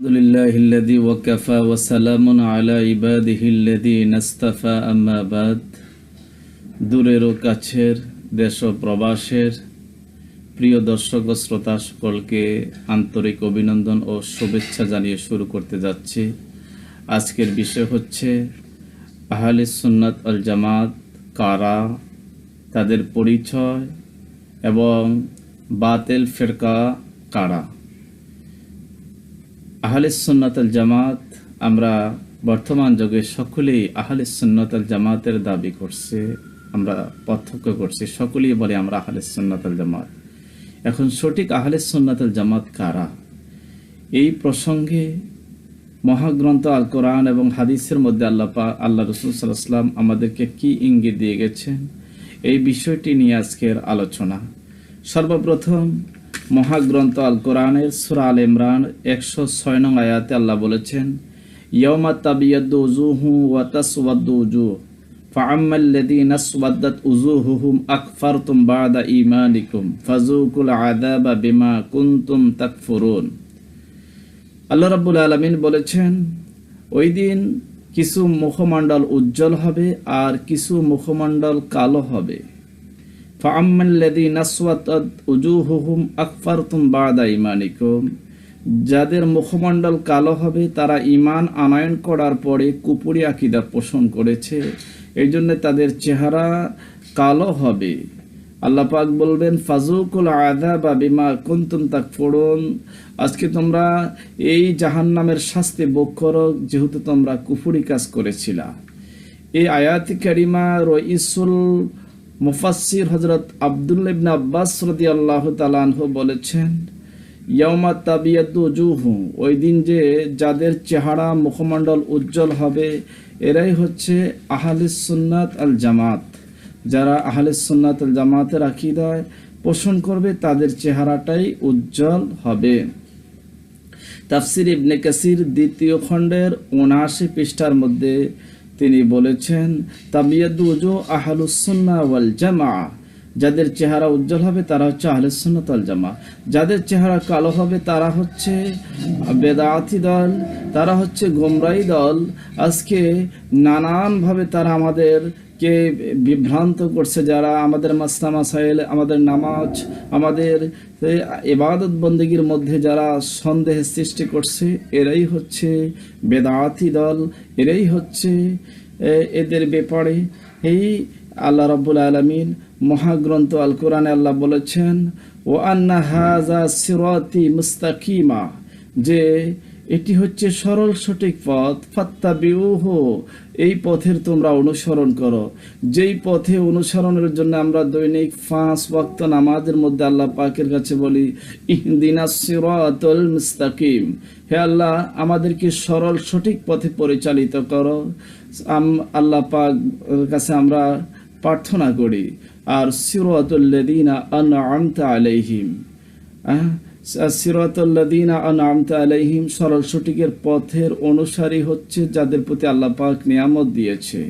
الحمد لله الذي وكفى وسلام على عباده الذين اصطفى أما بعد দূরের ও কাছের দেশ ও প্রবাসের প্রিয় দর্শক ও শ্রোতা সকলকে আন্তরিক অভিনন্দন ও শুভেচ্ছা জানিয়ে শুরু করতে যাচ্ছি আজকের বিষয় হচ্ছে আহলে সুন্নাত আল জামাত কারা তাদের পরিচয় এবং বাতেল ফেরকা কারা আহলে সুন্নাত আল জামাত, আমরা বর্তমান যুগে সকলেই আহলে সুন্নাত আল জামাতের দাবি করছে, আমরা পার্থক্য করছি, সকলেই বলে আমরা আহলে সুন্নাত জামাত। এখন সঠিক আহলে সুন্নাত আল জামাত কারা? এই প্রসঙ্গে মহাগ্রন্থ আল কোরআন এবং হাদিসের মধ্যে আল্লাহ আল্লাহ রসুল সাল্লাম আমাদেরকে কি ইঙ্গিত দিয়ে গেছেন? এই বিষয়টি নিয়ে আজকের আলোচনা। সর্বপ্রথম মহাগ্রন্থ আল কোরআনের সুরা আল ইমরান একশো ছয় নং আয়াতে আল্লাহ বলেছেন ইয়মা তাবিয়াদ্দু উজুহু ওয়া তাসওয়াদ্দু উজু ফাআম্মাল্লাযীনা আসওয়াদ্দাত উজুহুহুম আকফারতুম বা'দা ঈমানিকুম, ফাযুকুল আযাবা বিমা কুনতুম তাকফুরুন। আল্লাহ রাব্বুল আলামিন বলেছেন, ওই দিন কিছু মুখমণ্ডল উজ্জ্বল হবে আর কিছু মুখমণ্ডল কালো হবে। যাদের মুখমণ্ডল কালো হবে, তারা ইমান আনয়ন করার পরে কুপুরি আকিদা পোষণ করেছে। এই জন্য তাদের চেহারা কালো হবে। আল্লাহ পাক বলবেন ফাজুকুল আদা বা বিমা কুন্তুম তাক ফোড়ন আজকে তোমরা এই জাহান নামের শাস্তি ভোগ করো, যেহেতু তোমরা কুফুরি কাজ করেছিলা। এই আয়াতি কারিমা রইসুল মুফাসির হজরত আবদুল্লা ইবনা আব্বাস রদি আল্লাহ তালানহ বলেছেন ইয়মা তাবিয়াদু জুহু ওই দিন যে যাদের চেহারা মুখমণ্ডল উজ্জ্বল হবে, এরাই হচ্ছে আহলে সুন্নাত আল জামাত। যারা আহলে সুন্নাত আল জামাতের আকিদায় পোষণ করবে, তাদের চেহারাটাই উজ্জ্বল হবে। তাফসির ইবনে কাসির দ্বিতীয় খণ্ডের উনআশি পৃষ্ঠার মধ্যে তিনি বলেছেন তাবিয়াদুজু আহলুসুন্না ওয়াল জামা। যাদের চেহারা উজ্জ্বল হবে তারা হচ্ছে আহলুসুন্নাত ওয়াল জামা যাদের চেহারা কালো হবে তারা হচ্ছে বেদাতি দল, তারা হচ্ছে গোমরাই দল। আজকে নানানভাবে তারা আমাদের কে বিভ্রান্ত করছে, যারা আমাদের মাসলা মাসাইল আমাদের নামাজ, আমাদের এবাদত বন্দীগীর মধ্যে যারা সন্দেহের সৃষ্টি করছে, এরাই হচ্ছে বেদাতি দল, এরাই হচ্ছে এদের ব্যাপারে। এই আল্লাহ রব্বুল আলমিন মহাগ্রন্থ আল কোরআনে আল্লাহ বলেছেন ও আন্না হাজা সিরতি মুস্তাকিমা যে এটি হচ্ছে সরল সঠিক পথ ফাত্তা বিউহ এই পথের তোমরা অনুসরণ করো। যেই পথে অনুসরণের জন্য আমরা দৈনিক ফাঁস ওয়াক্ত নামাজের মধ্যে আল্লাহ পাকের কাছে বলি, ইহদিনা সিরাতুল মুস্তাকিম হে আল্লাহ, আমাদেরকে সরল সঠিক পথে পরিচালিত করো। আম, আল্লাহ পাক কাছে আমরা প্রার্থনা করি। আর সিরাতুল্লাদিনা আনআমতা আলাইহিম। সিরাতুল্লাদিনা আনআমতা আলাইহিম সরল সঠিকের পথের অনুসারী হচ্ছে যাদের প্রতি আল্লাহ পাক নিয়ামত দিয়েছে।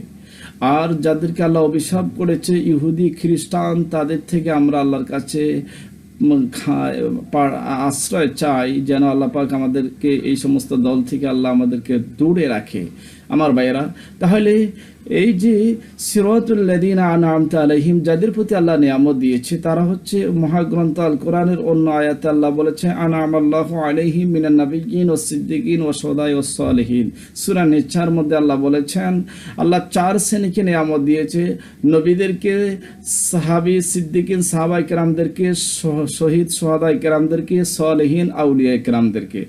আর যাদেরকে আল্লাহ অভিশাপ করেছে, ইহুদি, খ্রিস্টান, তাদের থেকে আমরা আল্লাহর কাছে আশ্রয় চাই যেন আল্লাহ পাক আমাদেরকে এই সমস্ত দল থেকে আল্লাহ আমাদেরকে দূরে রাখে। আমার ভাইয়েরা, তাহলে এই যে সিরতুল্লাদিন আনামতা আলহিম যাদের প্রতি আল্লাহ নিয়ামত দিয়েছে, তারা হচ্ছে মহাগ্রন্থ আল কোরআনের অন্য আয়াতে আল্লাহ বলেছে আনাম আল্লাহ আলহিম মিনান নবীন ও সিদ্দিকিন ও সদাই ও সালহীন। সুরা নিচ্ছার মধ্যে আল্লাহ বলেছেন, আল্লাহ চার শ্রেণীকে নিয়ামত দিয়েছে, নবীদেরকে, সাহাবি সিদ্দিকিন সাহাবাই কেরামদেরকে শহীদ সোহাদাই কেরামদেরকে, সালহীন আউলিয়া কেরামদেরকে।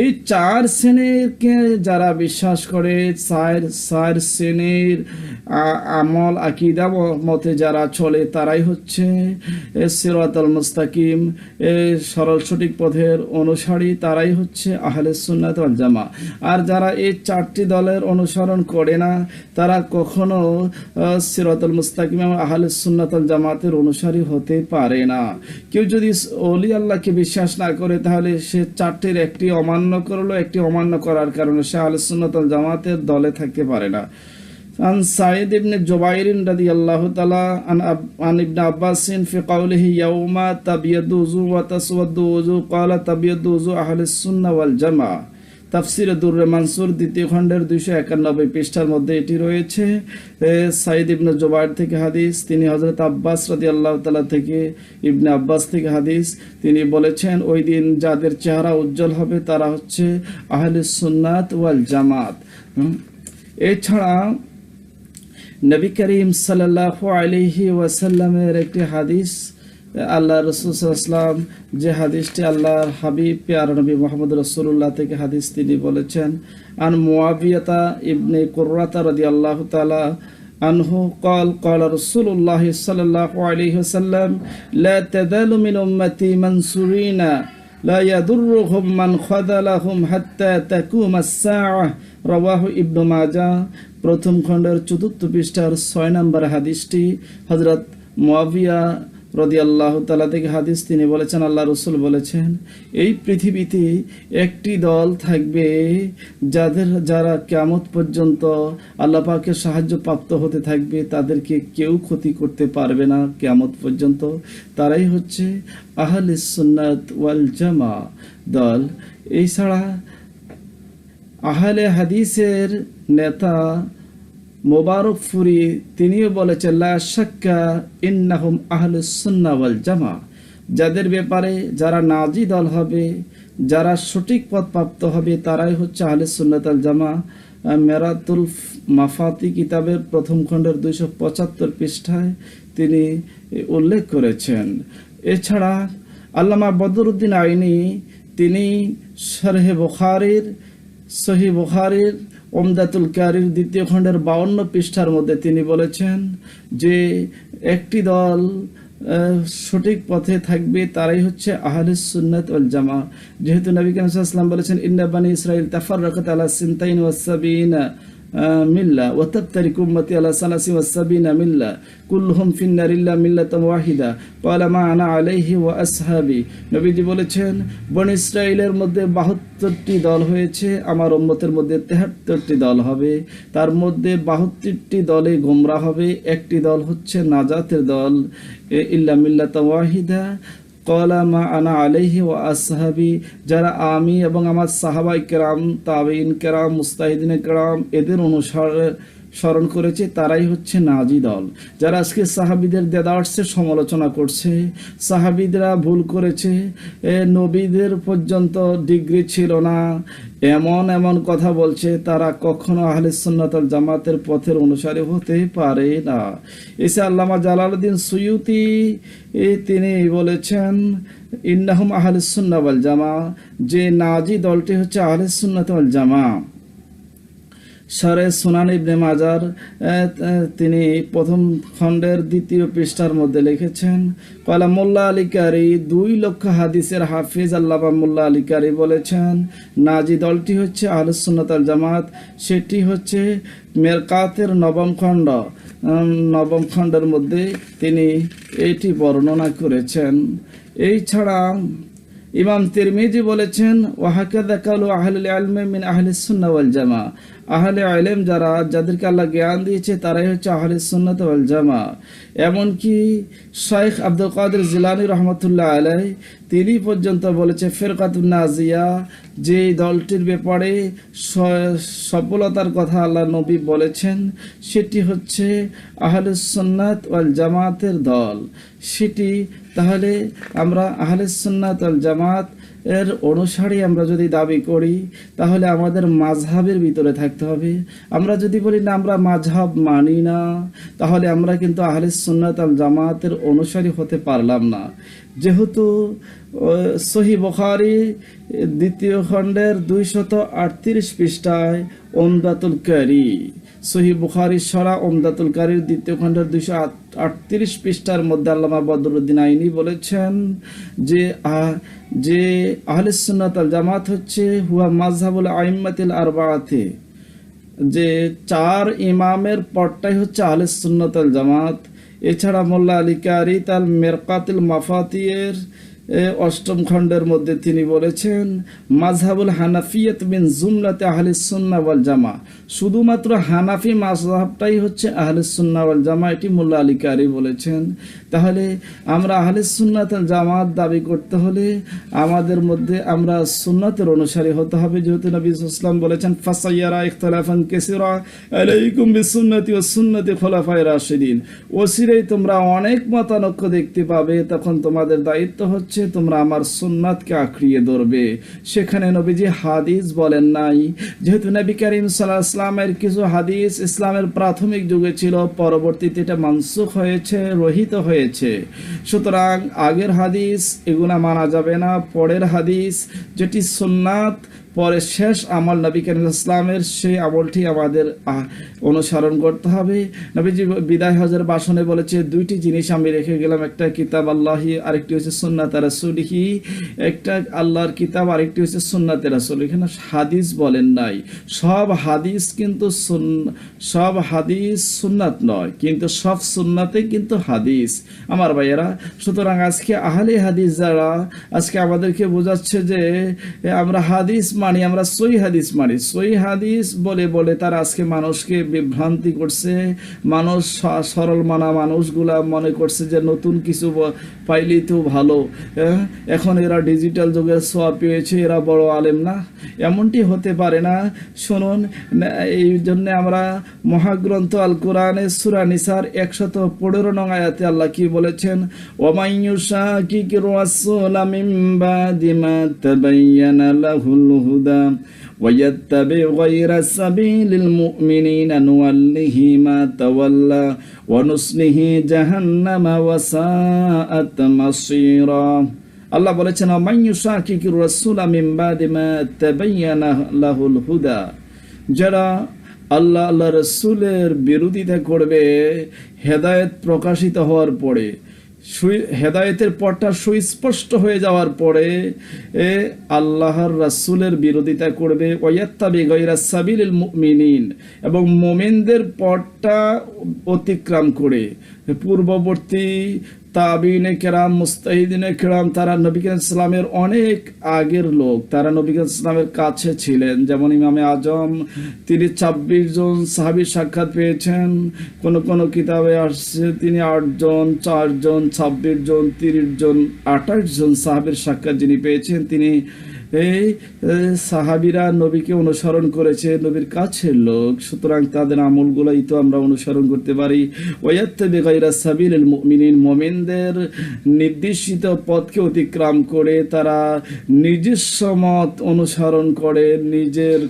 এই চার শ্রেণীকে যারা বিশ্বাস করে, চার চার শ্রেণির আমল, আকিদা মতে যারা চলে তারাই হচ্ছে সিরাতাল মুস্তাকিম সরল সঠিক পথের অনুসারী তারাই হচ্ছে আহলে সুন্নাত জামা আর যারা এই চারটি দলের অনুসরণ করে না, তারা কখনো সিরাতুল মুস্তাকিম এবং আহলে সুন্নাত জামাতের অনুসারী হতে পারে না। কেউ যদি অলি আল্লাহকে বিশ্বাস না করে, তাহলে সে চারটির একটি অমান্য করল, একটি অমান্য করার কারণে সে আহলে সুন্নাত জামাতের দলে থাকতে পারে না। عن سعيد بن جبير رضي الله تعالى عن, أب عن ابن عباس في قوله يوم تبيض وجوه وتسود وجوه قال تبيض وجوه أهل السنة والجماعة তাফসির দুর্রে মানসুর দ্বিতীয় খণ্ডের দুইশো একানব্বই পৃষ্ঠার মধ্যে এটি রয়েছে এ, সাইদ ইবনে জোবায়ের থেকে হাদিস তিনি হজরত আব্বাস রাদি আল্লাহ তালা থেকে ইবনে আব্বাস থেকে হাদিস তিনি বলেছেন ওই দিন যাদের চেহারা উজ্জ্বল হবে তারা হচ্ছে আহলে সুন্নাত ওয়াল জামাত হুম। এছাড়া নবী করিম সাল্লাহ আলহি ওয়াসাল্লামের একটি হাদিস, আল্লাহ রসুলাম যে হাদিসটি আল্লাহর হাবিব, পেয়ার নবী মোহাম্মদ রসুল্লাহ থেকে হাদিস তিনি বলেছেন, আন মুআবিয়তা ইবনে কুরাতা রদি আল্লাহ তালা আনহু কল কল রসুল্লাহ সাল্লাহ আলহি ওসাল্লাম লা তাদালু মিন উম্মতি মানসুরিনা, লা ইয়াদুরুহুম মান খাদালাহুম হাত্তা তাকুম আস-সাআহ রওয়াহ ইবনু মাজা, প্রথম খণ্ডের চতুর্থ পৃষ্ঠার ছয় নম্বর হাদিসটি হজরত মোয়াবিয়া রদি আল্লাহ তালা থেকে হাদিস তিনি বলেছেন, আল্লাহ রসুল বলেছেন, এই পৃথিবীতে একটি দল থাকবে যাদের, যারা কেমত পর্যন্ত আল্লাহ পাকে সাহায্য প্রাপ্ত হতে থাকবে, তাদেরকে কেউ ক্ষতি করতে পারবে না কেমত পর্যন্ত। তারাই হচ্ছে আহলিস ওয়াল জামা দল। এই ছাড়া আহলে হাদিসের নেতা মোবারক ফুরি তিনিও বলেছেন, লা শাক্কা ইন্নাহুম আহলে সুন্না ওয়াল জামা। যাদের ব্যাপারে যারা নাজি দল হবে, যারা সঠিক পথ প্রাপ্ত হবে, তারাই হচ্ছে আহলে সুন্নাত আল জামা। মেরাতুল মাফাতি কিতাবের প্রথম খণ্ডের দুইশো পঁচাত্তর পৃষ্ঠায় তিনি উল্লেখ করেছেন। এছাড়া আল্লামা বদরুদ্দিন আইনি তিনি শরহে বুখারির সহি বুখারির ওমদাতুল কারির দ্বিতীয় খণ্ডের বাউন্ন পৃষ্ঠার মধ্যে তিনি বলেছেন যে একটি দল সঠিক পথে থাকবে তারাই হচ্ছে আহলে সুন্নাত ওয়াল জামা। যেহেতু নবী কালাম বলেছেন ইন্দাবানী বানি তাফার রকত আলা সিনতাইন ওয়াসাবিনা মিল্লা ওয়াতাবতারিক উম্মতি আলা সালাসি ওয়াসাবিনা মিল্লা, কুল্লুহুম ফিন্নার ইল্লা মিল্লাতাম ওয়াহিদা। ক্বালা মা আনা আলাইহি ওয়া আসহাবি। নবীজি বলেছেন, বন ইসরাইলের মধ্যে বাহাত্তরটি দল হয়েছে, আমার উম্মতের মধ্যে তেহাত্তরটি দল হবে। তার মধ্যে বাহাত্তরটি দলে গোমরা হবে, একটি দল হচ্ছে নাজাতের দল ইল্লা মিল্লাতাম ওয়াহিদা। কলা মা আনা আলাইহি ও আসহাবি, যারা আমি এবং আমার সাহাবাই কেরাম তাবিন কেরাম মুস্তাহিদিন কেরাম এদের অনুসার স্মরণ করেছে তারাই হচ্ছে নাজি দল। যারা আজকে সাহাবিদের দেদার্সের সমালোচনা করছে, সাহাবিদরা ভুল করেছে, এ নবীদের পর্যন্ত ডিগ্রি ছিল না, এমন এমন কথা বলছে, তারা কখনো আহলে সুন্নাতল জামাতের পথের অনুসারী হতে পারে না। এসে আল্লামা জালালউদ্দিন সুয়ুতি তিনি বলেছেন, ইন্নাহুম আহলে সুন্না জামা যে নাজি দলটি হচ্ছে আহলে সুন্নাত ওয়াল জামা। সরে সুনান ইবনে মাজার তিনি প্রথম খণ্ডের দ্বিতীয় পৃষ্ঠার মধ্যে লিখেছেন কয়লা মোল্লা আলী কারি, দুই লক্ষ হাদিসের হাফিজ আল্লামা মোল্লা আলী কারি বলেছেন, নাজি দলটি হচ্ছে আহলুসুন্নত আল জামাত, সেটি হচ্ছে মেরকাতের নবম খণ্ড। নবম খণ্ডের মধ্যে তিনি এটি বর্ণনা করেছেন। এই ছাড়া ইমাম তিরমিজি বলেছেন ওয়াহাকাদা কালু আহলুল আলমে মিন আহলে সুন্না ওয়াল জামা। আহলে আলেম যারা, যাদেরকে আল্লাহ জ্ঞান দিয়েছে, তারাই হচ্ছে আহলে সুন্নাত ওয়াল জামা। এমনকি শেখ আব্দুল কাদের জিলানি রহমতুল্লাহ আলাই তিনি পর্যন্ত বলেছে, ফেরকাতুন নাজিয়া, যে দলটির ব্যাপারে সফলতার কথা আল্লাহ নবী বলেছেন, সেটি হচ্ছে আহলে সুন্নাত ওয়াল জামাতের দল। সেটি তাহলে আমরা আহলে সুন্নাত ওয়াল জামাত এর অনুসারী আমরা যদি দাবি করি, তাহলে আমাদের মাঝহাবের ভিতরে থাকতে হবে। আমরা যদি বলি, না, আমরা মাঝহাব মানি না, তাহলে আমরা কিন্তু আহলে সুন্নাত আল জামাতের অনুসারী হতে পারলাম না। যেহেতু সহি বখারি দ্বিতীয় খণ্ডের দুইশত আটত্রিশ পৃষ্ঠায় ওমদাতুল কারি। সহি বুখারি সরা ওমদাতুল কারির দ্বিতীয় খণ্ডের দুইশো আটত্রিশ পৃষ্ঠার মধ্যে আল্লামা বদরুদ্দিন আইনি বলেছেন যে যে আহলিসুন্নাত আল জামাত হচ্ছে হুয়া মাজহাবুল আইম্মাতিল আরবাআতে। যে চার ইমামের পরটাই হচ্ছে আহলিসুন্নাত আল জামাত। এছাড়া মোল্লা আলী কারি তাল মেরকাতিল মাফাতিয়ের অষ্টম খণ্ডের মধ্যে তিনি বলেছেন মাঝহাবুল হানাফিয়াত বিন জুমলাতে আহলে সুন্না ওয়াল জামা। শুধুমাত্র হানাফি মাযহাবটাই হচ্ছে আহলে সুন্না ওয়াল জামা, এটি মোল্লা আলী কারি বলেছেন। তাহলে আমরা আহলে সুন্নাত ওয়াল জামাত দাবি করতে হলে আমাদের মধ্যে আমরা সুন্নাতের অনুসারী হতে হবে। যেহেতু নবী ইসলাম বলেছেন, ফাসাইয়ারা ইখতিলাফান কাসীরা আলাইকুম বিসুন্নতি ওয়া সুন্নতি খুলাফায়ে রাশিদিন। ওসিরেই তোমরা অনেক মতানক্য দেখতে পাবে, তখন তোমাদের দায়িত্ব হচ্ছে তোমরা আমার সুন্নাতকে আঁকড়িয়ে ধরবে। সেখানে নবীজি হাদিস বলেন নাই। যেহেতু নবী করিম সাল্লাহ ইসলামের কিছু হাদিস ইসলামের প্রাথমিক যুগে ছিল, পরবর্তীতে এটা মানসুখ হয়েছে, রহিত হয়েছে। সুতরাং আগের হাদিস এগুলা মানা যাবে না। পরের হাদিস, যেটি সুন্নাত পরে শেষ আমল নবী করিম ইসলামের সেই আমলটি আমাদের অনুসরণ করতে হবে। নবীজি বিদায় হজের বাসনে বলেছে, দুইটি জিনিস আমি রেখে গেলাম। একটা কিতাব আল্লাহি, আরেকটি হচ্ছে সুন্নাত রাসুলিহি। একটা আল্লাহর কিতাব, আরেকটি হচ্ছে সুন্নাতে রাসুল। এখানে হাদিস বলেন নাই। সব হাদিস কিন্তু সব হাদিস সুন্নাত নয়, কিন্তু সব সুন্নাতে কিন্তু হাদিস। আমার ভাইয়েরা, সুতরাং আজকে আহলে হাদিস যারা, আজকে আমাদেরকে বোঝাচ্ছে যে, আমরা হাদিস মানি, আমরা সই হাদিস মানি। সই হাদিস বলে বলে তারা আজকে মানুষকে বিভ্রান্তি করছে, মানুষ সরল মানা মানুষগুলা মনে করছে যে নতুন কিছু পাইলেই তো ভালো? এখন এরা ডিজিটাল যুগে সোয়া পেয়েছে, এরা বড় আলেম না? এমনটি হতে পারে না। শুনুন এই জন্য আমরা মহাগ্রন্থ আল কোরআনে সুরা নিসার একশত পনেরো নং আয়াতে আল্লাহ কি বলেছেন? ওমাইয়ুসা কি কি রাসূলা মিন বাদি মা তাবায়্যানা লাহুল হুদা ويتبع غير سبيل المؤمنين نوله ما تولى ونصله جهنم وساءت مصيرا আল্লাহ বলেছেন মাইয়ুসা কি কি রাসূলা মিন বাদি মা তাবায়্যানা লাহুল হুদা যারা আল্লাহ আল্লাহ রসুলের বিরোধিতা করবে হেদায়েত প্রকাশিত হওয়ার পরে সুই- হেদায়েতের পথটা সুস্পষ্ট হয়ে যাওয়ার পরে, এ আল্লাহর রাসুলের বিরোধিতা করবে, ওয়াত্তাবি গায়রা সাবিলিল মুমিনিন, এবং মোমেনদের পথটা অতিক্রম করে। পূর্ববর্তী তাবিনে কেরাম, মুস্তাহিদিনে কেরাম, তারা নবী ইসলামের অনেক আগের লোক। তারা নবী ইসলামের কাছে ছিলেন। যেমন ইমামে আজম, তিনি ছাব্বিশ জন সাহাবির সাক্ষাৎ পেয়েছেন। কোন কোন কিতাবে আসছে, তিনি আটজন চারজন ছাব্বিশ জন, তিরিশ জন, আঠাশ জন সাহাবির সাক্ষাৎ যিনি পেয়েছেন, তিনি এই সাহাবিরা নবীকে অনুসরণ করেছে, নবীর কাছের লোক। সুতরাং তাদের আমলগুলোই তো আমরা অনুসরণ করতে পারি। ওয়াত্তে বেগাইরা সাবিল মিনিন মমিনদের নির্দেশিত পথকে অতিক্রম করে তারা নিজস্ব মত অনুসরণ করে, নিজের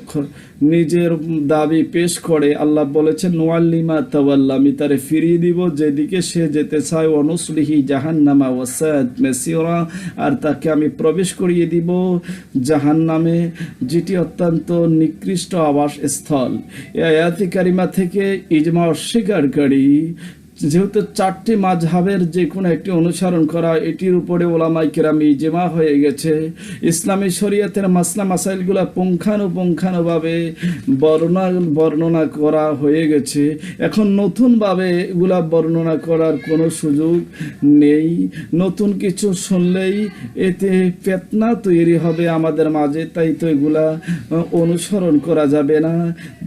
নিজের দাবি পেশ করে আল্লাহ বলেছেন নোয়াল্লিমা তাওয়াল্লা আমি তারে ফিরিয়ে দিব, যেদিকে সে যেতে চায় অনুসলিহি জাহান্নামা ওয়াসাদ মেসিওরা আর তাকে আমি প্রবেশ করিয়ে দিব জাহান্নামে, যেটি অত্যন্ত নিকৃষ্ট আবাস স্থল এ আয়াতি কারিমা থেকে ইজমা অস্বীকারী যেহেতু চারটি মাঝহাবের যে কোনো একটি অনুসরণ করা, এটির উপরে ওলামাই কেরামি জেমা হয়ে গেছে। ইসলামী শরীয়তের মাসলা মাসাইলগুলো পুঙ্খানুপুঙ্খানুভাবে বর্ণনা বর্ণনা করা হয়ে গেছে। এখন নতুনভাবে এগুলা বর্ণনা করার কোনো সুযোগ নেই। নতুন কিছু শুনলেই এতে পেতনা তৈরি হবে আমাদের মাঝে, তাই তো এগুলা অনুসরণ করা যাবে না।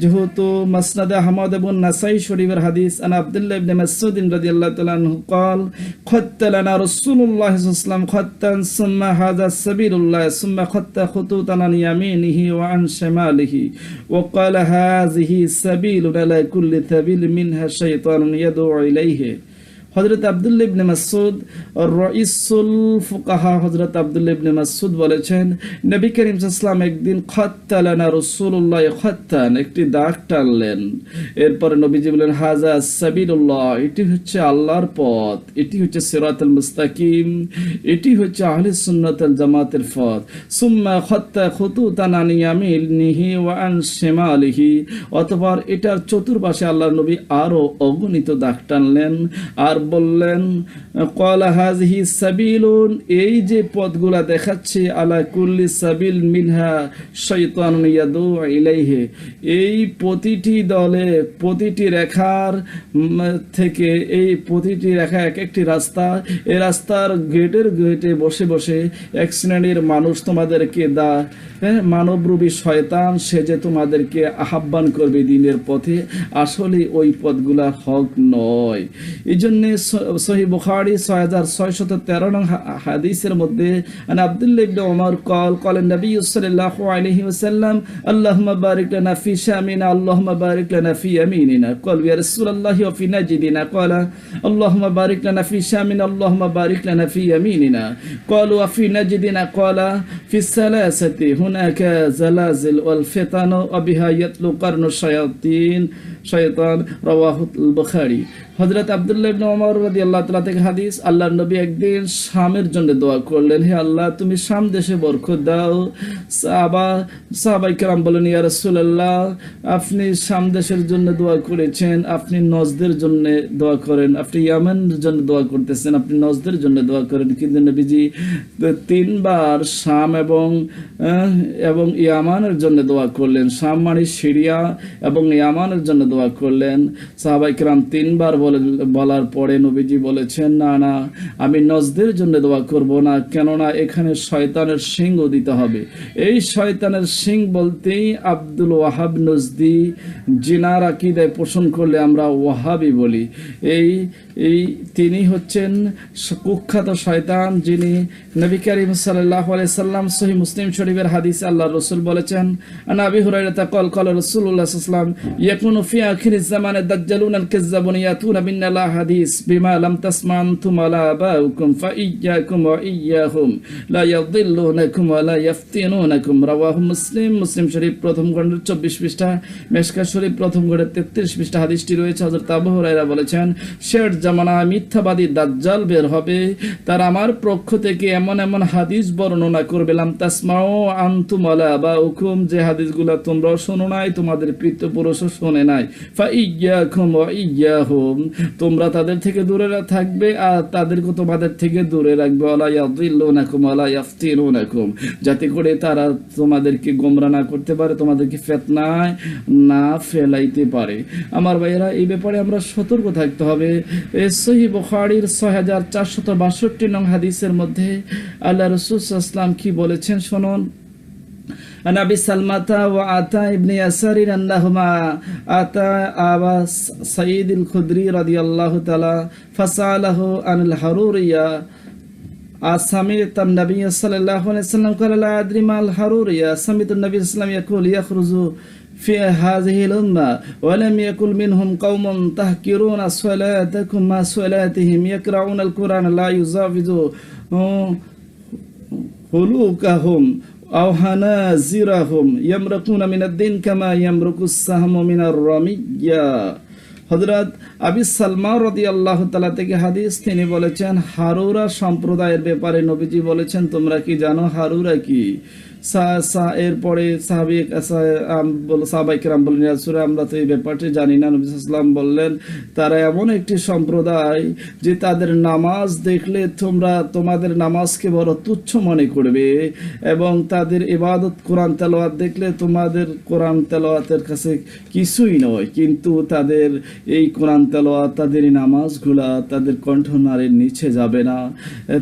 যেহেতু মাসনাদ আহমদ এবং নাসাই শরীফের হাদিস, আন আব্দুল্লাহ مسعود رضي الله تعالى عنه قال خط لنا رسول الله صلى الله عليه وسلم خطا ثم هذا سبيل الله ثم خط خطوطا عن يمينه وعن شماله وقال هذه سبيل على كل سبيل منها شيطان يدعو إليه হজরত আবদুল্লা ইবনে মাসুদ রইসুল ফুকাহা হজরত আবদুল্লা ইবনে মাসুদ বলেছেন, নবী করিম ইসলাম একদিন খত্তালানা রসুল্লাহ খত্তান একটি দাগ টানলেন। এরপরে নবীজি বলেন হাজা সাবিরুল্লাহ এটি হচ্ছে আল্লাহর পথ, এটি হচ্ছে সিরাতুল মুস্তাকিম, এটি হচ্ছে আহলে সুন্নাতুল জামাতের পথ। সুম্মা খত্তা খুতুতান আন ইয়ামিনিহি ওয়া আন শিমালিহি, অতঃপর এটার চতুর্পাশে আল্লাহর নবী আরও অগণিত দাগ টানলেন। আর বললেন কলা হাজহি সাবিলুন এই যে পথগুলা দেখাচ্ছে আলা কুল্লি সাবিল মিনহা শৈতান ইয়াদু ইলাইহে। এই প্রতিটি দলে প্রতিটি রেখার থেকে এই প্রতিটি রেখা এক একটি রাস্তা। এই রাস্তার গেটের গেটে বসে বসে এক শ্রেণির মানুষ তোমাদেরকে দা হ্যাঁ, মানবরূপী শয়তান সে যে তোমাদেরকে আহ্বান করবে দিনের পথে আসলে ওই পথগুলা হক নয়। এই জন্যে সহি বুখারি ছয় হাজার ছয়শত তেরো নং হা- হাদিসের মধ্যে আন আব্দুল্লাহ ইবনে ওমর কল কল নবী সাল্লাল্লাহু আলাইহি ওয়াসাল্লাম আল্লাহুম্মা বারিক লানা ফি শামিনা আল্লাহুম্মা বারিক লানা ফি ইয়ামিনিনা কল ইয়া রাসূলুল্লাহ ওয়া ফি নাজিদিনা قال اللهم بارك لنا في شامنا اللهم بارك لنا في يميننا قالوا وفي نجدنا قال في الثلاثة هناك زلازل والفتن وبها يتلو قرن الشياطين শয়তান, রাওয়াহ বুখারী হজরত আবদুল্লাহ ইবনে ওমর রাদিয়াল্লাহু তাআলা থেকে হাদিস, আল্লাহর নবী একদিন শামের জন্য দোয়া করলেন, হে আল্লাহ, তুমি শাম দেশে বরকত দাও। সাহাবা, সাহাবাই কেরাম বলেন, ইয়া আপনি শাম দেশের জন্য দোয়া করেছেন, আপনি নজদের জন্য দোয়া করেন, আপনি ইয়ামেনের জন্য দোয়া করতেছেন, আপনি নজদের জন্য দোয়া করেন। কিন্তু নবীজি তিনবার শাম এবং এবং ইয়ামানের জন্য দোয়া করলেন। শাম মানে সিরিয়া এবং ইয়ামানের জন্য দোয়া করলেন। সাহাবাই কিরাম তিনবার বলে, বলার পরে নবীজি বলেছেন, না না, আমি নজদের জন্য দোয়া করব না, কেননা এখানে শয়তানের সিংহ দিতে হবে। এই শয়তানের সিং বলতেই আব্দুল ওয়াহাব নজদি জিনার আকিদায় পোষণ করলে আমরা ওয়াহাবি বলি। এই এই তিনি হচ্ছেন কুখ্যাত শয়তান যিনি নবী করিম সাল্লাহ সাল্লাম সহি মুসলিম শরীফের হাদিস আল্লাহ রসুল বলেছেন, আন আবি হুরাইরাতা কল কল আলাইহি ওয়াসাল্লাম ইয়াকুনু ফি আখির জামানে দাজ্জালুন আল কাযযাবুন ইয়াতুনা বিন্নালা হাদিস, বিমা লাম তাসমা আনতুম ওয়ালা আবাউকুম, ফা ইয়্যাকুম ওয়া ইয়্যাহুম লা ইয়াদিল্লুনাকুম ওয়া লা ইয়াফতিনুনাকুম রাওয়াহু মুসলিম মুসলিম শরীফ প্রথম খণ্ডের 24 পৃষ্ঠা মেশকা শরীফ প্রথম খণ্ডের 33 পৃষ্ঠা, হাদিসটি রয়েছে হযরত আবু হুরায়রা বলেছেন শেষ জামানা মিথ্যাবাদী দাজ্জাল বের হবে। তার আমার পক্ষ থেকে এমন এমন হাদিস বর্ণনা করবেলাম তাসমাও আনতুম বা আবাউকুম। যে হাদিসগুলো তোমরাও শোনো নাই, তোমাদের পিতৃপুরুষও শোনে নাই। ফা ইয়াকুম ওয়া ইয়াহুম। তোমরা তাদের থেকে দূরে থাকবে আর তাদেরকে তোমাদের থেকে দূরে রাখবে। ওয়ালা ইয়াফতিনুনাকুম যাতে করে তারা তোমাদেরকে গোমরা না করতে পারে, তোমাদেরকে ফেতনায় না ফেলাইতে পারে। আমার ভাইয়েরা, এই ব্যাপারে আমরা সতর্ক থাকতে হবে। সহি বুখারীর ছয় হাজার চারশত বাষট্টি নং হাদিসের মধ্যে আল্লাহ রসুল ইসলাম কি বলেছেন শুনুন عن ابي سلمة وعطاء بن يسار انهما اتى ابا سعيد الخدري رضي الله تعالى فساله عن الحروريه سمعت النبي صلى الله عليه وسلم قال لا ادري ما الحروريه سمعت النبي صلى الله عليه وسلم يقول يخرج في هذه الأمة ولم يكن منهم قوم تحكرون صلاتكم مع صلاتهم يقرؤون القرآن لا يزافز هلوكهم أو حنازرهم يمرقون من الدين كما يمرق السهم من الرمية হজরত আবি সালমা রদি আল্লাহ তালা থেকে হাদিস তিনি বলেছেন হারুরা সম্প্রদায়ের ব্যাপারে নবীজি বলেছেন তোমরা কি জানো হারুরা কি এরপরে সাহাবিক সাহাবাইকেরাম বললেন রাসূল, আমরা তো এই ব্যাপারটি জানি না। নবী সাল্লাম বললেন তারা এমন একটি সম্প্রদায় যে তাদের নামাজ দেখলে তোমরা তোমাদের নামাজকে বড় তুচ্ছ মনে করবে এবং তাদের ইবাদত কোরআন তেলাওয়াত দেখলে তোমাদের কোরআন তেলাওয়াতের কাছে কিছুই নয়। কিন্তু তাদের এই কোরআন তেলাওয়াত তাদের এই নামাজগুলা তাদের কণ্ঠনারের নিচে যাবে না।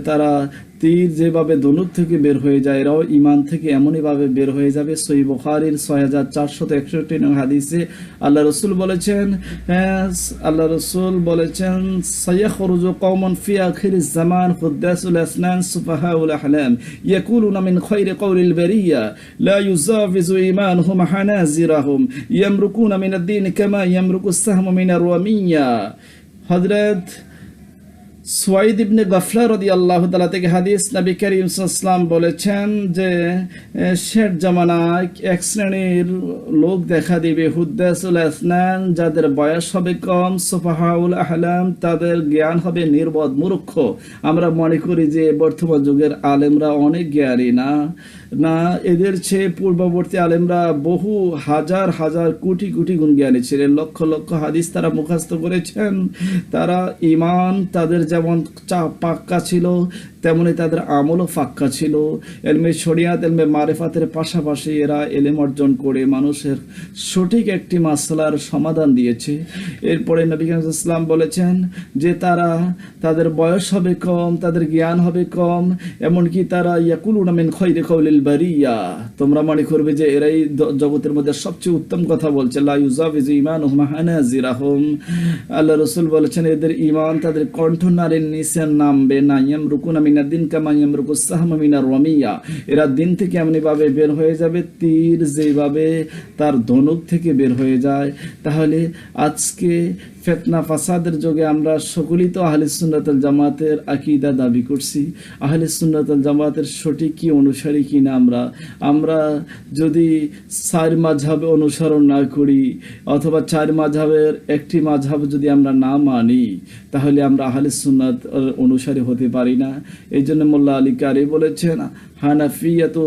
তারা তীর যেভাবে ধনুক থেকে বের হয়ে যায় এরাও ইমান থেকে এমনইভাবে বের হয়ে যাবে সই বুখারির ছয় হাজার চারশত একষট্টি নং হাদিসে আল্লাহ রসুল বলেছেন হ্যাঁ, আল্লাহ রসুল বলেছেন সাইয়াখরুজু কওমান ফি আখির জামান খুদ্দাসুল আসনান সুফাহাউল আহলাম ইয়াকুলুনা মিন খায়রি কওলিল বারিয়া লা ইউজাফিজু ঈমানুহুম হানাজিরাহুম ইয়ামরুকুনা মিনাদ দ্বীন কামা ইয়ামরুকু السهم من الرمية হযরত সোয়াইদ ইবনে গফলা রদি আল্লাহ তালা থেকে হাদিস নবী করিম ইসলাম বলেছেন যে শেখ জামানায় এক শ্রেণির লোক দেখা দিবে, হুদ্দাসুল আসনান, যাদের বয়স হবে কম, সোফাহাউল আহলাম, তাদের জ্ঞান হবে নির্বোধ, মূর্খ। আমরা মনে করি যে বর্তমান যুগের আলেমরা অনেক জ্ঞানী না। না, এদের চেয়ে পূর্ববর্তী আলেমরা বহু হাজার হাজার কোটি কোটি গুণ জ্ঞানী ছিলেন। লক্ষ লক্ষ হাদিস তারা মুখস্থ করেছেন। তারা ইমান তাদের যেমন চা- পাক্কা ছিল, তেমনি তাদের আমলও ফাক্কা ছিল। এলমে শরিয়াত, এলমে মারেফাতের পাশাপাশি এরা এলেম অর্জন করে মানুষের সঠিক একটি মাসলার সমাধান দিয়েছে। এরপরে নবী ইসলাম বলেছেন যে তারা তাদের বয়স হবে কম, তাদের জ্ঞান হবে কম, এমনকি তারা ইয়াকুল মিন খৈরে কৌলিল বারিয়া তোমরা মনে করবে যে এরাই জগতের মধ্যে সবচেয়ে উত্তম কথা বলছে। লা ইউজাফিজু ঈমানুহুম হানাজিরাহুম আল্লাহ রাসূল বলেছেন, এদের ইমান তাদের কণ্ঠ নারীর নিচে নামবে না। ইয়ামরুকুনা মিনাদ দিন কামা ইয়ামরুকু সাহমা মিনার রামিয়া। এরা দিন থেকে এমনি ভাবে বের হয়ে যাবে, তীর যেভাবে তার ধনুক থেকে বের হয়ে যায়। তাহলে আজকে ফেতনা ফাসাদের যোগে আমরা সকলেই তো আহলে সুন্নাতুল জামাতের আকিদা দাবি করছি। আহলে সুন্নাতুল জামাতের সঠিক কি অনুসারী কি না আমরা? আমরা যদি চার মাঝহাবে অনুসরণ না করি অথবা চার মাঝাবের একটি মাঝহাব যদি আমরা না মানি, তাহলে আমরা আহলে সুন্নাত অনুসারী হতে পারি না। এই জন্য মোল্লা আলী কারি বলেছেন, হানাফিয়াত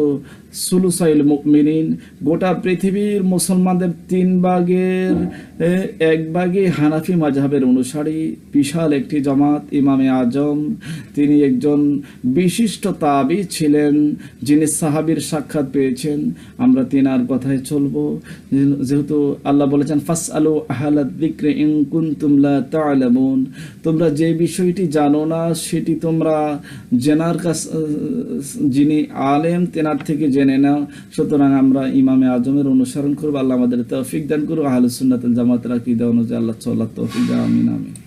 সুলুসাইল মুমিনিন গোটা পৃথিবীর মুসলমানদের তিন ভাগের এক ভাগে হানাফি মাঝহাবের অনুসারী, বিশাল একটি জামাত, ইমামে আজম। তিনি একজন বিশিষ্ট তাবি ছিলেন, যিনি সাহাবীর সাক্ষাৎ পেয়েছেন। আমরা তিনার কথায় চলবো। যেহেতু আল্লাহ বলেছেন ফাস আলু আহলাদ দিক্রে ইন কুনতুম লা তা'লামুন। তোমরা যে বিষয়টি জানো না, সেটি তোমরা জেনার কাছ, যিনি আলেম, তেনার থেকে নাও। সুতরাং আমরা ইমামে আজমের অনুসরণ করব। আল্লাহ আমাদের তৌফিক দান করব আহলে সুন্নাতুল জামাতের আকীদা অনুযায়ী আল্লাহ তৌফিক দান আমিন আমিন।